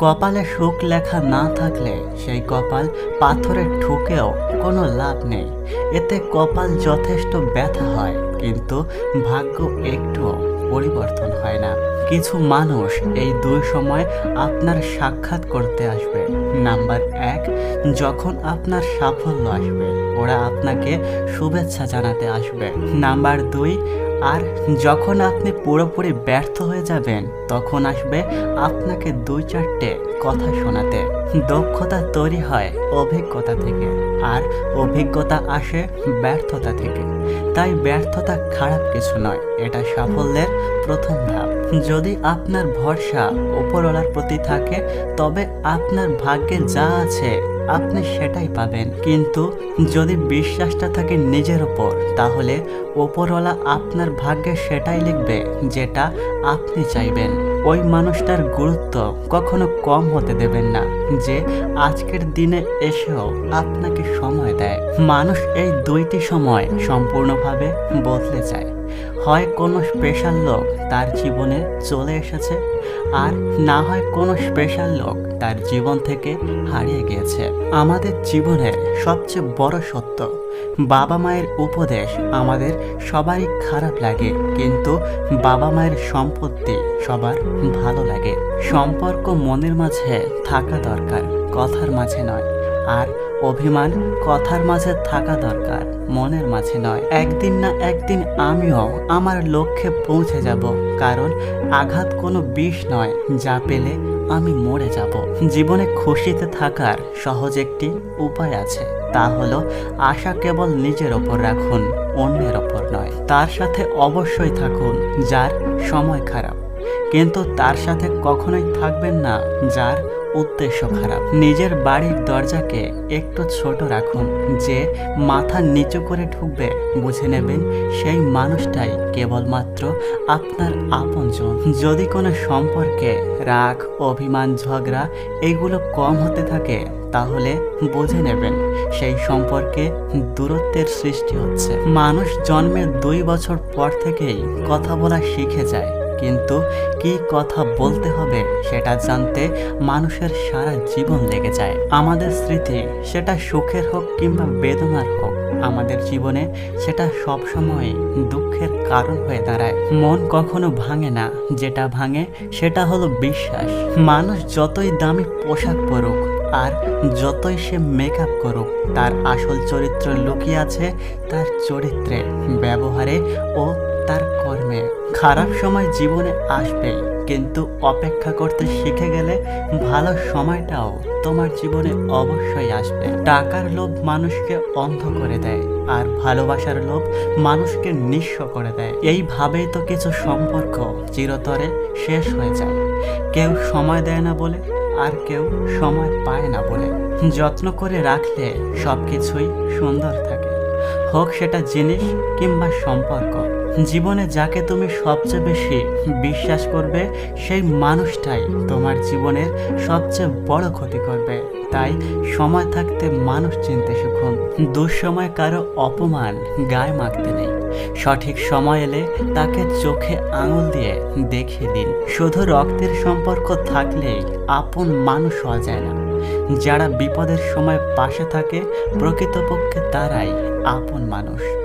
কপালে সুখ লেখা না থাকলে সেই কপাল পাথরে ঠুকেও কোনো লাভ নেই। এতে কপাল যথেষ্ট ব্যথা হয়, কিন্তু ভাগ্য একটুও পরিবর্তন হয় না। কিছু মানুষ এই দুই সময় আপনার সাক্ষাৎ করতে আসবে। নাম্বার এক, যখন আপনার সাফল্য আসবে, ওরা আপনাকে শুভেচ্ছা জানাতে আসবে। নাম্বার দুই আর যখন আপনি পুরোপুরি ব্যর্থ হয়ে যাবেন, তখন আসবে আপনাকে দুই চারটে কথা শোনাতে। দক্ষতা তৈরি হয় অভিজ্ঞতা থেকে, আর অভিজ্ঞতা আসে ব্যর্থতা থেকে। তাই ব্যর্থতা খারাপ কিছু নয়, এটা সাফল্যের প্রথম ধাপ। যদি আপনার ভরসা উপরওয়ালার প্রতি থাকে, তবে আপনার ভাগ্যে যা আছে আপনি সেটাই পাবেন। কিন্তু যদি বিশ্বাসটা থাকে নিজের ওপর, তাহলে ওপরওয়ালা আপনার ভাগ্যে সেটাই লিখবে যেটা আপনি চাইবেন। ওই মানুষটার গুরুত্ব কখনো কম হতে দেবেন না যে আজকের দিনে এসেও আপনাকে সময় দেয়। মানুষ এই দুইটি সময় সম্পূর্ণভাবে বদলে যায়। হয় কোনো স্পেশাল লোক তার জীবনে চলে এসেছে আর না হয় কোনো স্পেশাল লোক তার জীবন থেকে হারিয়ে গিয়েছে। আমাদের জীবনের সবচেয়ে বড় সত্য, বাবা মায়ের উপদেশ আমাদের সবারই খারাপ লাগে, কিন্তু বাবা মায়ের সম্পত্তি সবার ভালো লাগে। সম্পর্ক মনের মাঝে থাকা দরকার, কথার মাঝে নয়। আর অভিমান কথার মাঝে থাকা দরকার, মনের মাঝে নয়। একদিন না একদিন আমিও আমার লক্ষ্যে পৌঁছে যাব, কারণ আঘাত কোনো বিষ নয়, যা পেলে আমি মরে যাব। জীবনে খুশিতে থাকার সহজ একটি উপায় আছে, তা হলো আশা কেবল নিজের ওপর রাখুন, অন্যের ওপর নয়। তার সাথে অবশ্যই থাকুন, যার সময় খারাপ। কিন্তু তার সাথে কখনোই থাকবেন না, যার উদ্দেশ্য খারাপ। নিজের বাড়ির দরজাকে একটু ছোট রাখুন, যে মাথা নিচু করে ঢুকবে, বুঝে নেবেন সেই মানুষটাই কেবলমাত্র আপনার আপনজন। যদি কোনো সম্পর্কে রাগ, অভিমান, ঝগড়া এগুলো কম হতে থাকে, তাহলে বুঝে নেবেন সেই সম্পর্কে দূরত্বের সৃষ্টি হচ্ছে। মানুষ জন্মের দুই বছর পর থেকেই কথা বলা শিখে যায়। কিন্তু কি কথা বলতে হবে সেটা জানতে মানুষের সারা জীবন লেগে যায়। আমাদের স্মৃতি সেটা সুখের হোক কিংবা বেদনার হোক, আমাদের জীবনে সেটা সবসময় দুঃখের কারণ হয়ে দাঁড়ায়। মন কখনো ভাঙে না, যেটা ভাঙে সেটা হলো বিশ্বাস। মানুষ যতই দামি পোশাক পরুক আর যতই সে মেকআপ করুক, তার আসল চরিত্র লুকিয়ে আছে তার চরিত্রে ব্যবহারে ও তার কর্মে খারাপ সময় জীবনে আসবেই কিন্তু অপেক্ষা করতে শিখে গেলে ভালো সময়টাও তোমার জীবনে অবশ্যই আসবে। টাকার লোভ মানুষকে অন্ধ করে দেয়, আর ভালোবাসার লোভ মানুষকে নিঃস্ব করে দেয়। এইভাবেই তো কিছু সম্পর্ক চিরতরে শেষ হয়ে যায়। কেউ সময় দেয় না বলে, আর কেউ সময় পায় না বলে। যত্ন করে রাখলে সব কিছুই সুন্দর থাকে। হোক সেটা জিনিস কিংবা সম্পর্ক জীবনে যাকে তুমি সবচেয়ে বেশি বিশ্বাস করবে, সেই মানুষটাই তোমার জীবনের সবচেয়ে বড় ক্ষতি করবে। তাই সময় থাকতে মানুষ চিনতে শিখুন, দুঃসময় কারও অপমান গায়ে মাখতে নেই। সঠিক সময় এলে তাকে চোখে আঙুল দিয়ে দেখিয়ে দিন। শুধু রক্তের সম্পর্ক থাকলেই আপন মানুষ হওয়া যায় না। যারা বিপদের সময় পাশে থাকে, প্রকৃতপক্ষে তারাই আপন মানুষ।